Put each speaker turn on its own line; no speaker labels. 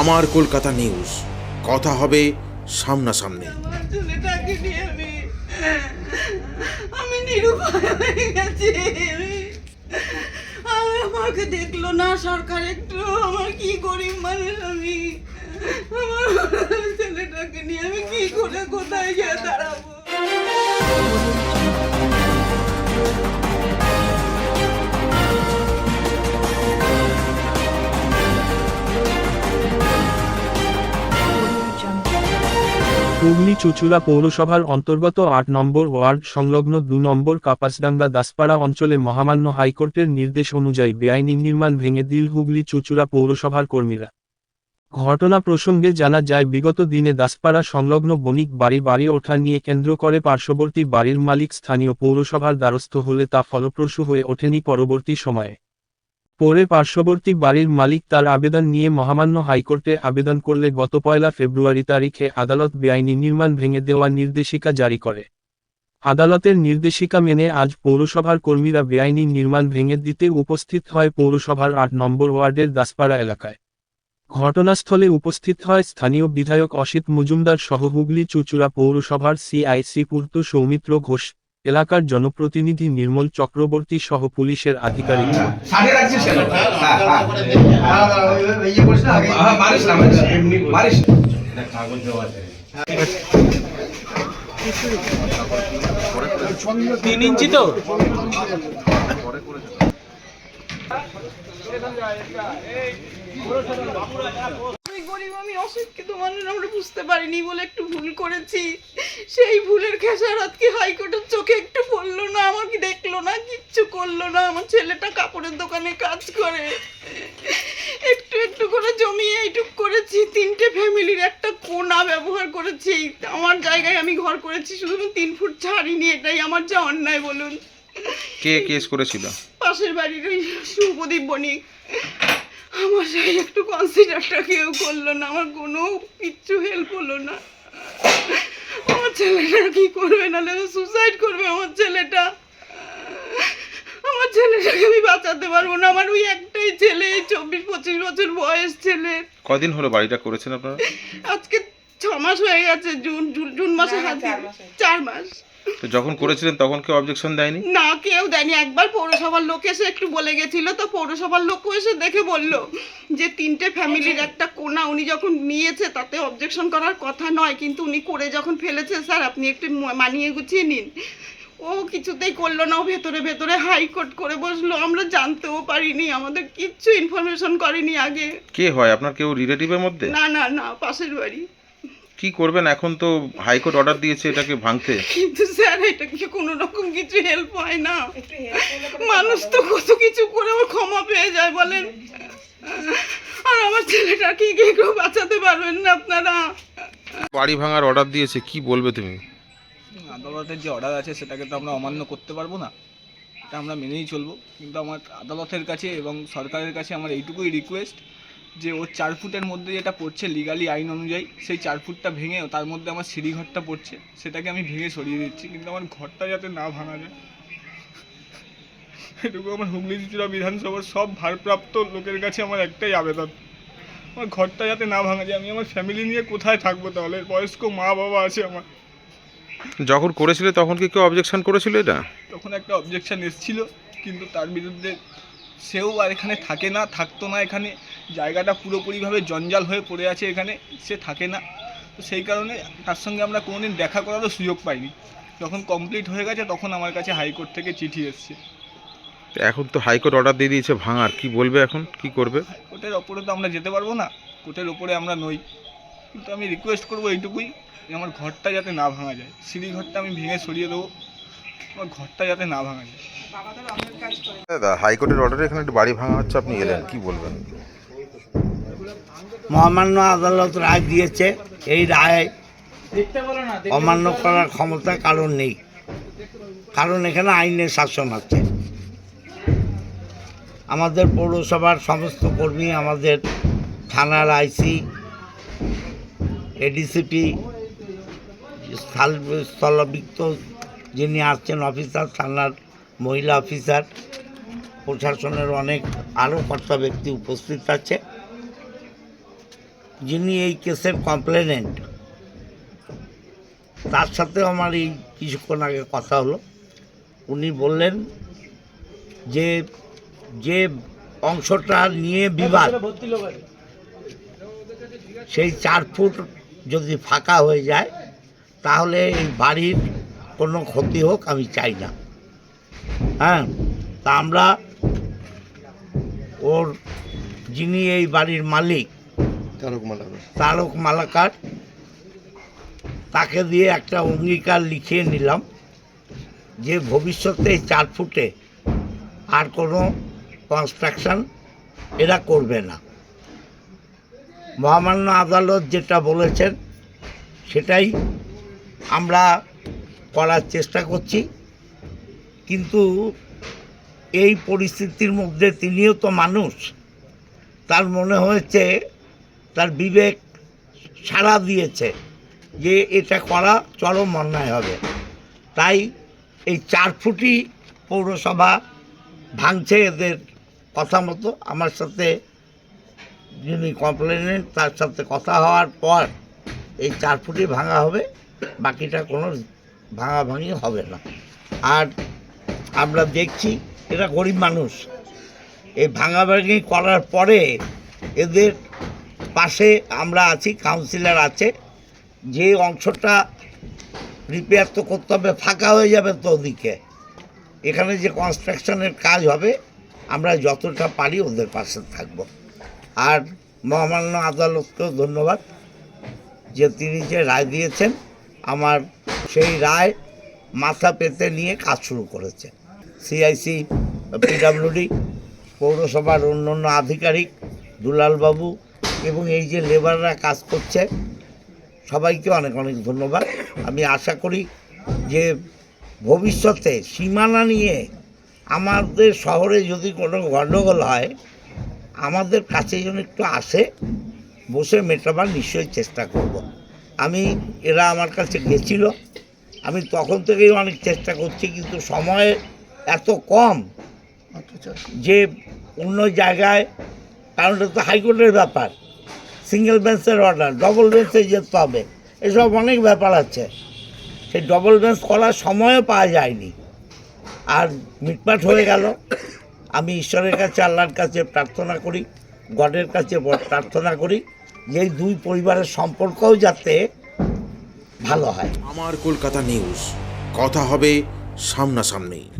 আমার কলকাতা নিউজ কথা হবে সামনাসামনি।
আমি নিরুপায় হয়ে গেছি। আমাকে দেখল না সরকার একটু। আমার কি গরিব মানুষ আমি। আমার ছেলেটাকে নিয়ে আমি কি করে কোথায় গিয়ে দাঁড়াবো?
হুগলি চুচুড়া পৌরসভার অন্তর্গত আট নম্বর ওয়ার্ড সংলগ্ন দু নম্বর কাপাসডাঙ্গা দাসপাড়া অঞ্চলে মহামান্য হাইকোর্টের নির্দেশ অনুযায়ী বেআইনি নির্মাণ ভেঙে দিল হুগলি চুচুড়া পৌরসভার কর্মীরা। ঘটনা প্রসঙ্গে জানা যায়, বিগত দিনে দাসপাড়া সংলগ্ন বণিক বাড়ি বাড়ি ওঠা নিয়ে কেন্দ্র করে পার্শ্ববর্তী বাড়ির মালিক স্থানীয় পৌরসভার দ্বারস্থ হলে তা ফলপ্রসূ হয়ে ওঠেনি পরবর্তী সময়ে। পরে পার্শ্ববর্তী বাড়ির মালিক তার আবেদন নিয়ে মহামান্য হাইকোর্টে আবেদন করলে গত পয়লা ফেব্রুয়ারি তারিখে আদালত বেআইনি নির্মাণ ভেঙে দেওয়ার নির্দেশিকা জারি করে। আদালতের নির্দেশিকা মেনে আজ পৌরসভার কর্মীরা বেআইনি নির্মাণ ভেঙে দিতে উপস্থিত হয় পৌরসভার আট নম্বর ওয়ার্ডের দাসপাড়া এলাকায়। ঘটনাস্থলে উপস্থিত হয় স্থানীয় বিধায়ক অসিত মজুমদার সহ হুগলি চুচুড়া পৌরসভার সিআইসি পূর্ত সৌমিত্র ঘোষ। এলাকার জনপ্রতিনিধি নির্মল চক্রবর্তী সহ পুলিশের
হ্যাঁ হ্যাঁ হ্যাঁ, ইয়ে হ্যাঁ
তো
গরিব মানুষ আমরা বুঝতে পারিনি বলে একটু ভুল করেছি। সেই ভুলের খেসারত কি হাইকোর্টের চোখে একটু পড়ল না আমাকে দেখল না কিচ্ছু করল না আমার ছেলেটা কাপড়ের দোকানে কাজ করে। একটু একটু করে জমিয়ে এইটুক করেছি তিনটে ফ্যামিলির একটা কোনা ব্যবহার করেছি। আমার জায়গায় আমি ঘর করেছি শুধু তিন ফুট ছাড়িনি এটাই আমার যা অন্যায় বলুন।
কে কেস করেছিল?
পাশের বাড়ির ওই শুভদীপ বণিক। আমার সাথে একটু কনসিডারটা কেউ করল না আমার কোনো কিচ্ছু হেল্প হলো না। আমার ছেলেটা কি করবে? নাহলে সুসাইড করবে আমার ছেলেটা। আমার ছেলেটাকে আমি বাঁচাতে পারব না। আমার ওই একটাই ছেলে চব্বিশ পঁচিশ বছর বয়স ছেলে
কদিন হলো বাড়িটা করেছেন আপনারা?
আজকে মাস হয়ে গেছে জুন জুন জুন মাসে হাত চার মাস।
তো যখন করেছিলেন তখন কেউ অবজেকশন দেয়নি?
না কেউ দেয়নি। একবার পৌরসভার লোক এসে একটু বলে গেছিল তো পৌরসভার লোকও এসে দেখে বলল যে তিনটে ফ্যামিলির একটা কোনা উনি যখন নিয়েছে তাতে অবজেকশন করার কথা নয় কিন্তু উনি করে যখন ফেলেছে স্যার আপনি একটু মানিয়ে গুছিয়ে নিন। ও কিছুতেই করল না ও ভেতরে ভেতরে হাইকোর্ট করে বসল। আমরা জানতেও পারিনি আমাদের কিচ্ছু ইনফরমেশন করেনি আগে।
কে হয়? আপনার কেউ রিলেটিভের মধ্যে?
না না না পাশের বাড়ি।
কি করবেন? এখন তো হাইকোর্ট অর্ডার দিয়েছে এটাকে ভাঙতে।
কিন্তু স্যার এটা কি কোনো রকম কিছু হেল্প হয় না? মানুষ তো কত কিছু করে ওর ক্ষমা পেয়ে যায় বলেন। আর আমার ছেলেটা কি কি কেউ বাঁচাতে পারবেন না আপনারা?
বাড়ি ভাঙার অর্ডার দিয়েছে কি বলবে তুমি?
আদালতের যে অর্ডার আছে সেটাকে তো আমরা অমান্য করতে পারব না। এটা আমরা মেনেই চলবো। কিন্তু আমার আদালতের কাছে এবং সরকারের কাছে আমার এইটুকুই রিকোয়েস্ট যে ওর চার ফুটের মধ্যে যেটা পড়ছে লিগালি আইন অনুযায়ী সেই চার ফুটটা ভেঙে তার মধ্যে আমার সিঁড়িঘরটা পড়ছে সেটাকে আমি ভেঙে সরিয়ে দিচ্ছি। কিন্তু আমার ঘরটা যাতে না ভাঙা যায় এটুকু আমার হুগলি চুচুড়া বিধানসভার সব ভারপ্রাপ্ত লোকের কাছে আমার একটাই আবেদন। আমার ঘরটা যাতে না ভাঙা যায় আমি আমার ফ্যামিলি নিয়ে কোথায় থাকব তাহলে? বয়স্ক মা বাবা আছে আমার।
যখন করেছিলে তখন কি কেউ অবজেকশন করেছিল এটা?
তখন একটা অবজেকশন এসেছিল কিন্তু তার বিরুদ্ধে সেও আর এখানে থাকে না থাকতো না এখানে। জায়গাটা পুরোপুরিভাবে জঞ্জাল হয়ে পড়ে আছে এখানে সে থাকে না। তো সেই কারণে তার সঙ্গে আমরা কোনোদিন দেখা করারও সুযোগ পাইনি। যখন কমপ্লিট হয়ে গেছে তখন আমার কাছে হাইকোর্ট থেকে চিঠি এসছে।
তো এখন তো হাইকোর্ট অর্ডার দিয়ে দিয়েছে ভাঙার কি বলবে এখন? কি করবে?
কোর্টের ওপরে তো আমরা যেতে পারব না। কোর্টের ওপরে আমরা নই। কিন্তু আমি রিকোয়েস্ট করব এইটুকুই যে আমার ঘরটা যাতে না ভাঙা যায়। সিঁড়ি ঘরটা আমি ভেঙে সরিয়ে দেবো। আমার ঘরটা যাতে না ভাঙা যায়।
দাদা হাইকোর্টের অর্ডারে এখানে একটা বাড়ি ভাঙা হচ্ছে আপনি এলেন কি বলবেন?
মহামান্য আদালত রায় দিয়েছে এই রায় অমান্য করার ক্ষমতা কারণ নেই। কারণ এখানে আইনের শাসন আছে। আমাদের পৌরসভার সমস্ত কর্মী আমাদের থানার আইসি এডিসিপি স্থল স্থলবিক্ত যিনি আসছেন অফিসার, থানার মহিলা অফিসার, প্রশাসনের অনেক আরও কর্তা ব্যক্তি উপস্থিত আছে। যিনি এই কেসের কমপ্লেনেন্ট তার সাথে আমার এই কিছুক্ষণ আগে কথা হলো। উনি বললেন যে যে অংশটা নিয়ে বিবাদ, সেই চার ফুট যদি ফাঁকা হয়ে যায়, তাহলে এই বাড়ির কোনো ক্ষতি হোক আমি চাই না। হ্যাঁ তা আমরা ওর যিনি এই বাড়ির মালিক তারক মালাকার তাকে দিয়ে একটা অঙ্গীকার লিখিয়ে নিলাম যে ভবিষ্যতে চার ফুটে আর কোনো কনস্ট্রাকশন এরা করবে না। মহামান্য আদালত যেটা বলেছেন সেটাই আমরা করার চেষ্টা করছি। কিন্তু এই পরিস্থিতির মধ্যে তিনিও তো মানুষ। তার মনে হয়েছে, তার বিবেক সাড়া দিয়েছে যে এটা করা চরম অন্যায় হবে। তাই এই চার ফুটি পৌরসভা ভাঙছে এদের কথা মতো। আমার সাথে যিনি কমপ্লেনেন্ট তার সাথে কথা হওয়ার পর এই চার ফুটি ভাঙা হবে। বাকিটা কোনো ভাঙাভাঙি হবে না। আর আমরা দেখছি এরা গরিব মানুষ। এই ভাঙাভাঙি করার পরে এদের পাশে আমরা আছি কাউন্সিলর আছে। যে অংশটা রিপেয়ার তো করতে হবে, ফাঁকা হয়ে যাবে তো ওদিকে। এখানে যে কনস্ট্রাকশনের কাজ হবে, আমরা যতটা পারি ওদের পাশে থাকব। আর মহামান্য আদালতকেও ধন্যবাদ যে তিনি যে রায় দিয়েছেন, আমার সেই রায় মাথা পেতে নিয়ে কাজ শুরু করেছে সিআইসি, পিডাব্লিউডি, পৌরসভার অন্যান্য আধিকারিক, দুলালবাবু এবং এই যে লেবাররা কাজ করছে, সবাইকে অনেক অনেক ধন্যবাদ আমি আশা করি যে ভবিষ্যতে সীমানা নিয়ে আমাদের শহরে যদি কোনো গণ্ডগোল হয়, আমাদের কাছে যেন একটু আসে, বসে মেটাবার নিশ্চয়ই চেষ্টা করব। আমি, এরা আমার কাছে গেছিল। আমি তখন থেকেই অনেক চেষ্টা করছি, কিন্তু সময় এত কম যে অন্য জায়গায়, কারণ এটা তো হাইকোর্টের ব্যাপার। সিঙ্গেল বেঞ্চের অর্ডার ডবল বেঞ্চে যেতে হবে এসব অনেক ব্যাপার আছে। সেই ডবল বেঞ্চ করার সময়ও পাওয়া যায়নি। আর মিটমাট হয়ে গেল। আমি ঈশ্বরের কাছে, আল্লাহর কাছে প্রার্থনা করি, গডের কাছে প্রার্থনা করি। এই দুই পরিবারের সম্পর্কও যাতে ভালো হয়।
আমার কলকাতা নিউজ। কথা হবে সামনাসামনি।